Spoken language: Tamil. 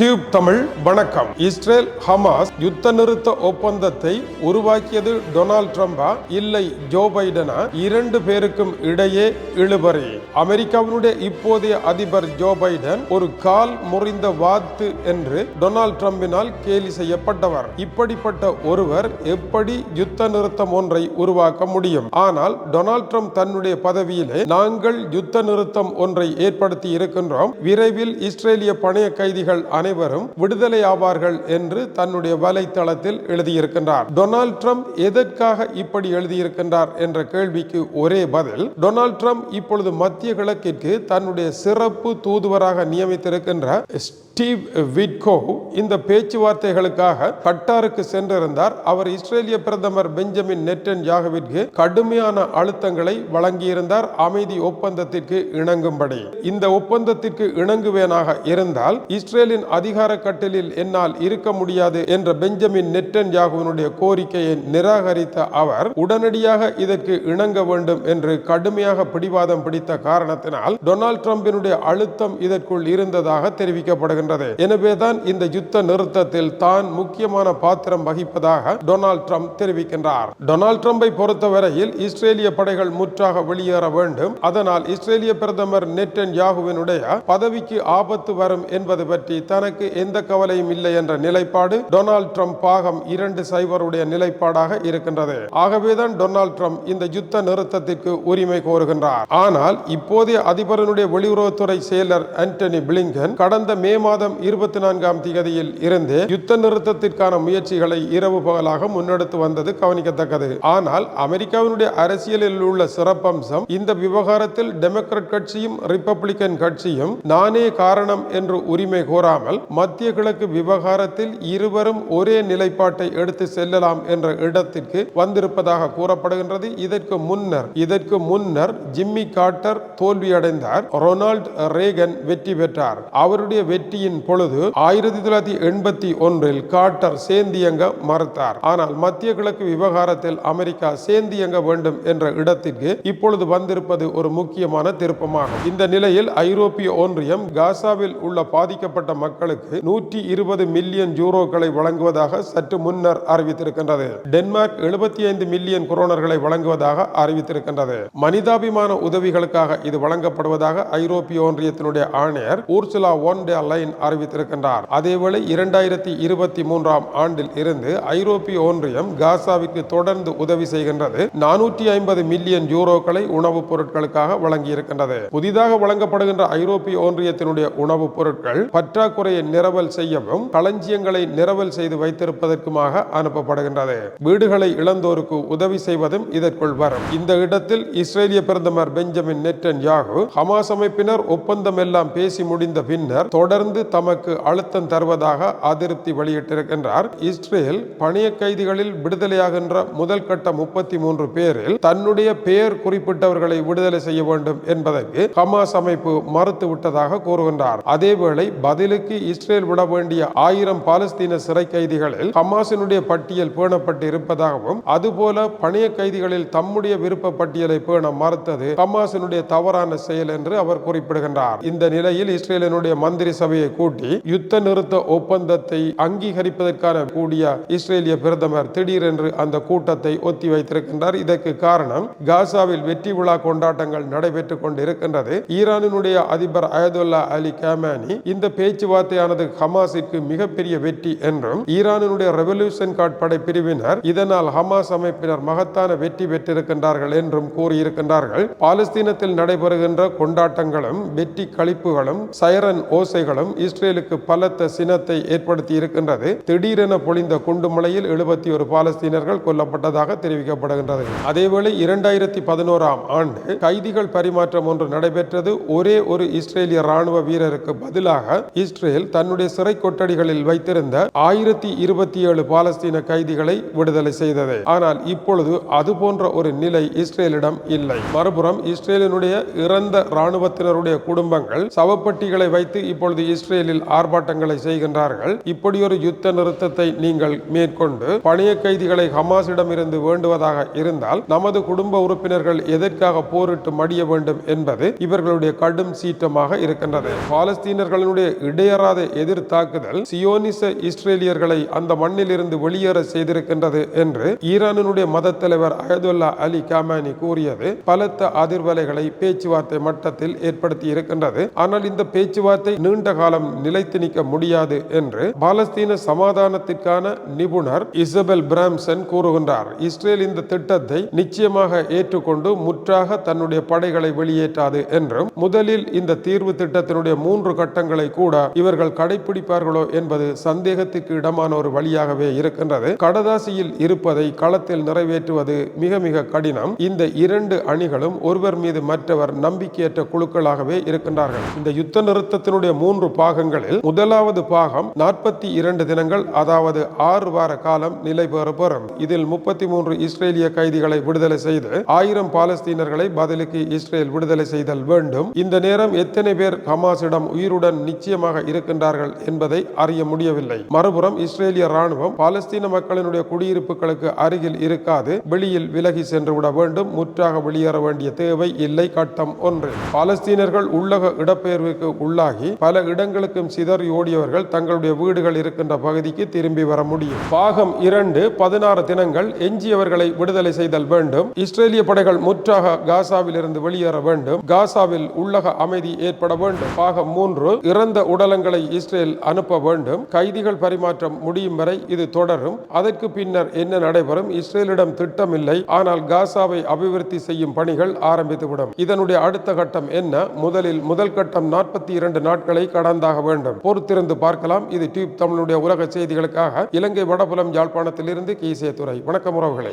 டியூப் தமிழ் வணக்கம். இஸ்ரேல் ஹமாஸ் யுத்த நிறுத்த ஒப்பந்தத்தை உருவாக்கியது டொனால்ட் ட்ரம்பா இல்லை ஜோ பைடனா? இரண்டு பேருக்கும் இடையே இழுபறி. அமெரிக்காவினுடைய இப்போதைய அதிபர் ஜோ பைடன் ஒரு கால் முறிந்த வாத்து என்று டொனால்ட் ட்ரம்பினால் கேலி செய்யப்பட்டவர். இப்படிப்பட்ட ஒருவர் எப்படி யுத்த நிறுத்தம் ஒன்றை உருவாக்க முடியும்? ஆனால் டொனால்ட் ட்ரம்ப் தன்னுடைய பதவியிலே நாங்கள் யுத்த நிறுத்தம் ஒன்றை ஏற்படுத்தி இருக்கின்றோம். விரைவில் இஸ்ரேலிய பணைய கைதிகள் அனைவரும் விடுதலை ஆவார்கள் என்று தன்னுடைய வலைத்தளத்தில் எழுதியிருக்கின்றார். டொனால்ட் ட்ரம்ப் எதற்காக இப்படி எழுதியிருக்கின்றார் என்ற கேள்விக்கு ஒரே பதில் டொனால்ட் ட்ரம்ப் இப்பொழுது மத்திய கிழக்கிற்கு தன்னுடைய சிறப்பு தூதுவராக நியமித்திருக்கின்ற ஸ்டீவ் விட்கோ இந்த பேச்சுவார்த்தைகளுக்காக கட்டாருக்கு சென்றிருந்தார். அவர் இஸ்ரேலிய பிரதமர் பெஞ்சமின் நெட்டன் யாகவிற்கு கடுமையான அழுத்தங்களை வழங்கியிருந்தார். அமைதி ஒப்பந்தத்திற்கு இணங்கும்படி. இந்த ஒப்பந்தத்திற்கு இணங்குவேனாக இருந்தால் இஸ்ரேலின் அதிகார கட்டலில் என்னால் இருக்க முடியாது என்ற பெஞ்சமின் நெட்டன் யாகுவினுடைய கோரிக்கையை நிராகரித்த அவர் உடனடியாக இதற்கு இணங்க வேண்டும் என்று கடுமையாக பிடிவாதம் பிடித்த காரணத்தினால் டொனால்ட் ட்ரம்பினுடைய அழுத்தம் இதற்குள் இருந்ததாக தெரிவிக்கப்படுகிறது. தெரிவிக்கப்படுகின்றது எனவேதான் இந்த யுத்த நிறுத்தத்தில் தான் முக்கியமான பாத்திரம் வகிப்பதாக டொனால்ட் ட்ரம்ப் தெரிவிக்கின்றார். டொனால்ட் ட்ரம்பை பொறுத்தவரையில் இஸ்ரேலிய படைகள் முற்றாக வெளியேற வேண்டும். அதனால் இஸ்ரேலிய பிரதமர் நெட்டன் யாகுவினுடைய பதவிக்கு ஆபத்து வரும் என்பது பற்றி தனக்கு எந்த கவலையும் இல்லை என்ற நிலைப்பாடு டொனால்ட் ட்ரம்ப் பாகம் இரண்டு சைபருடைய நிலைப்பாடாக இருக்கின்றது. ஆகவேதான் டொனால்ட் ட்ரம்ப் இந்த யுத்த நிறுத்தத்திற்கு உரிமை கோருகின்றார். ஆனால் இப்போதைய அதிபரனுடைய வெளியுறவுத்துறை செயலர் ஆண்டனி பிளிங்கன் கடந்த மே மாதம் மாதம் இருபத்தி நான்காம் திகதியில் இருந்து யுத்த நிறுத்தத்திற்கான முயற்சிகளை இரவு பகலாக முன்னெடுத்து வந்தது கவனிக்கத்தக்கது. ஆனால் அமெரிக்காவினுடைய அரசியலில் உள்ள சிறப்பம்சம் இந்த விவகாரத்தில் டெமோக்ராட் கட்சியும் ரிப்பப்ளிக்கன் கட்சியும் நானே காரணம் என்று உரிமை கோராமல் மத்திய கிழக்கு விவகாரத்தில் இருவரும் ஒரே நிலைப்பாட்டை எடுத்து செல்லலாம் என்ற இடத்திற்கு வந்திருப்பதாக கூறப்படுகின்றது. இதற்கு முன்னர் இதற்கு முன்னர் ஜிம்மி கார்ட்டர் தோல்வியடைந்தார். ரொனால்ட் ரேகன் வெற்றி பெற்றார். அவருடைய வெற்றியை வெற்றியின் பொழுது ஆயிரத்தி தொள்ளாயிரத்தி எண்பத்தி ஒன்றில் கார்ட்டர் சேந்தியங்க மறுத்தார். ஆனால் மத்திய கிழக்கு விவகாரத்தில் அமெரிக்கா சேந்தியங்க வேண்டும் என்ற இடத்திற்கு இப்பொழுது வந்திருப்பது ஒரு முக்கியமான திருப்பமாகும். இந்த நிலையில் ஐரோப்பிய ஒன்றியம் காசாவில் உள்ள பாதிக்கப்பட்ட மக்களுக்கு நூற்றி இருபது மில்லியன் யூரோக்களை வழங்குவதாக சற்று முன்னர் அறிவித்திருக்கின்றது. டென்மார்க் எழுபத்தி ஐந்து மில்லியன் குரோனர்களை வழங்குவதாக அறிவித்திருக்கின்றது. மனிதாபிமான உதவிகளுக்காக இது வழங்கப்படுவதாக ஐரோப்பிய ஒன்றியத்தினுடைய ஆணையர் ஊர்சுலா ஒன் டே லைன் அறிவித்திருக்கின்றார். அதேவேளை இரண்டாயிரத்தி இருபத்தி மூன்றாம் ஆண்டில் இருந்து ஐரோப்பிய ஒன்றியம் காசாவிற்கு தொடர்ந்து உதவி செய்கின்றது. நானூற்றி ஐம்பது மில்லியன் யூரோக்களை உணவுப் பொருட்களுக்காக வழங்கியிருக்கின்றது. புதிதாக வழங்கப்படுகின்ற ஐரோப்பிய ஒன்றியத்தினுடைய உணவுப் பொருட்கள் பற்றாக்குறையை நிரவல் செய்யவும் களஞ்சியங்களை நிரவல் செய்து வைத்திருப்பதற்குமாக அனுப்பப்படுகின்றது. வீடுகளை இழந்தோருக்கு உதவி செய்வதும் இதற்குள் வரும். இந்த இடத்தில் இஸ்ரேலிய பிரதமர் பெஞ்சமின் நெட்டன் யாகு ஹமாஸ் அமைப்பினர் ஒப்பந்தம் எல்லாம் பேசி முடிந்த பின்னர் தொடர்ந்து தமக்கு அழுத்தம் தருவதாக அதிருப்தி வெளியிட்டிருக்கின்றார். இஸ்ரேல் பணிய கைதிகளில் விடுதலையாகின்ற முதல் கட்ட முப்பத்தி மூன்று பேரில் தன்னுடைய பெயர் குறிப்பிட்டவர்களை விடுதலை செய்ய வேண்டும் என்பதற்கு ஹமாஸ் அமைப்பு மறுத்து விட்டதாக கூறுகின்றார். அதேவேளை பதிலுக்கு இஸ்ரேல் விட வேண்டிய ஆயிரம் பாலஸ்தீன சிறை கைதிகளில் ஹமாஸினுடைய பட்டியல் பேணப்பட்டு இருப்பதாகவும் அதுபோல பணிய கைதிகளில் தம்முடைய விருப்ப பட்டியலை பேண மறுத்தது ஹமாஸினுடைய தவறான செயல் என்று அவர் குறிப்பிடுகின்றார். இந்த நிலையில் இஸ்ரேலினுடைய மந்திரி சபையை கூட்டி யுத்த நிறுத்த ஒப்பந்தத்தை அங்கீகரிப்பதற்கான கூடிய இஸ்ரேலிய பிரதமர் திடீரென்று அந்த கூட்டத்தை ஒத்தி வைத்திருக்கின்றார். இதற்கு காரணம் காசாவில் வெற்றி விழா கொண்டாட்டங்கள் நடைபெற்றுக் கொண்டிருக்கின்றது. ஈரானினுடைய அதிபர் அயதுல்லா அலி கேமானி இந்த பேச்சுவார்த்தையானது ஹமாஸிற்கு மிகப்பெரிய வெற்றி என்றும் ஈரானினுடைய ரெவல்யூஷன் கார்டு படை பிரிவினர் இதனால் ஹமாஸ் அமைப்பினர் மகத்தான வெற்றி பெற்றிருக்கின்றார்கள் என்றும் கூறியிருக்கின்றார்கள். பாலஸ்தீனத்தில் நடைபெறுகின்ற கொண்டாட்டங்களும் வெற்றி கழிப்புகளும் சைரன் ஓசைகளும் இஸ்ரேலுக்கு பலத்த சினத்தை ஏற்படுத்தி இருக்கின்றது. திடீரென பொழிந்த குண்டுமலையில் எழுபத்தி ஒரு பாலஸ்தீனர்கள் கொல்லப்பட்டதாக தெரிவிக்கப்படுகின்றது. அதேவேளை இரண்டாயிரத்தி பதினோராம் ஆண்டு கைதிகள் பரிமாற்றம் ஒன்று நடைபெற்றது. ஒரே ஒரு இஸ்ரேலிய ராணுவ வீரருக்கு பதிலாக இஸ்ரேல் தன்னுடைய சிறை கொட்டடிகளில் வைத்திருந்த ஆயிரத்தி இருபத்தி ஏழு பாலஸ்தீன கைதிகளை விடுதலை செய்தது. ஆனால் இப்பொழுது அது போன்ற ஒரு நிலை இஸ்ரேலிடம் இல்லை. மறுபுறம் இஸ்ரேலினுடைய இறந்த ராணுவத்தினருடைய குடும்பங்கள் சவப்பட்டிகளை வைத்து இப்பொழுது இஸ்ரேல் இஸ்ரேலில் ஆர்ப்பாட்டங்களை செய்கின்றார்கள். இப்படி ஒரு யுத்த நிறுத்தத்தை நீங்கள் மேற்கொண்டு பணிய கைதிகளை ஹமாஸிடம் இருந்து வேண்டுவதாக இருந்தால் நமது குடும்ப உறுப்பினர்கள் எதற்காக போரிட்டு மடிய வேண்டும் என்பது இவர்களுடைய கடும் சீற்றமாக இருக்கின்றது. பாலஸ்தீனர்களுடைய இடையறாத எதிர் தாக்குதல் சியோனிச இஸ்ரேலியர்களை அந்த மண்ணில் இருந்து வெளியேற செய்திருக்கின்றது என்று ஈரானினுடைய மத தலைவர் அயதுல்லா அலி காமானி கூறியது. பலத்த அதிர்வலைகளை பேச்சுவார்த்தை மட்டத்தில் ஏற்படுத்தி இருக்கின்றது. ஆனால் இந்த பேச்சுவார்த்தை நீண்ட கால காலம் நிலைத்து நிற்க முடியாது என்று பாலஸ்தீன சமாதானத்திற்கான நிபுணர் இசபெல் பிராம்சன் கூறுகின்றார். இஸ்ரேல் இந்த திட்டத்தை நிச்சயமாக ஏற்றுக்கொண்டு முற்றாக தன்னுடைய படைகளை வெளியேற்றாது என்றும் முதலில் இந்த தீர்வு திட்டத்தினுடைய மூன்று கட்டங்களை கூட இவர்கள் கடைபிடிப்பார்களோ என்பது சந்தேகத்திற்கு இடமான ஒரு வழியாகவே இருக்கின்றது. கடதாசியில் இருப்பதை களத்தில் நிறைவேற்றுவது மிக மிக கடினம். இந்த இரண்டு அணிகளும் ஒருவர் மீது மற்றவர் நம்பிக்கையற்ற குழுக்களாகவே இருக்கின்றார்கள். இந்த யுத்த நிறுத்தத்தினுடைய மூன்று பாகங்களில் முதலாவது பாகம் நாற்பத்தி இரண்டு தினங்கள் அதாவது ஆறு வார காலம் நிலை பெற இதில் முப்பத்தி மூன்று இஸ்ரேலிய கைதிகளை விடுதலை செய்து ஆயிரம் பாலஸ்தீனர்களை பதிலுக்கு இஸ்ரேல் விடுதலை செய்தல் வேண்டும். இந்த நேரம் எத்தனை பேர் ஹமாஸிடம் உயிருடன் நிச்சயமாக இருக்கின்றார்கள் என்பதை அறிய முடியவில்லை. மறுபுறம் இஸ்ரேலிய ராணுவம் பாலஸ்தீன மக்களினுடைய குடியிருப்புகளுக்கு அருகில் இருக்காது வெளியில் விலகி சென்று விட வேண்டும் முற்றாக வெளியேற வேண்டிய தேவை இல்லை. கட்டம் ஒன்று. பாலஸ்தீனர்கள் உள்ளக இடப்பெயர்வுக்கு உள்ளாகி பல இடங்கள் இடங்களுக்கும் சிதறி ஓடியவர்கள் தங்களுடைய வீடுகள் இருக்கின்ற பகுதிக்கு திரும்பி வர முடியும். பாகம் இரண்டு பதினாறு தினங்கள் எஞ்சியவர்களை விடுதலை செய்தல் வேண்டும். இஸ்ரேலிய படைகள் முற்றாக காசாவில் இருந்து வெளியேற வேண்டும். காசாவில் உள்ளக அமைதி ஏற்பட வேண்டும். பாகம் மூன்று இறந்த உடலங்களை இஸ்ரேல் அனுப்ப வேண்டும். கைதிகள் பரிமாற்றம் முடியும் வரை இது தொடரும். அதற்கு பின்னர் என்ன நடைபெறும்? இஸ்ரேலிடம் திட்டமில்லை. ஆனால் காசாவை அபிவிருத்தி செய்யும் பணிகள் ஆரம்பித்துவிடும். இதனுடைய அடுத்த கட்டம் என்ன? முதலில் முதல் கட்டம் நாற்பத்தி இரண்டு நாட்களை கடந்த கடந்தாக வேண்டும். பொறுத்திருந்து பார்க்கலாம். இது டியூப் தமிழுடைய உலக செய்திகளுக்காக இலங்கை வடபுலம் யாழ்ப்பாணத்திலிருந்து கீசே துறை வணக்கம் உறவுகளை.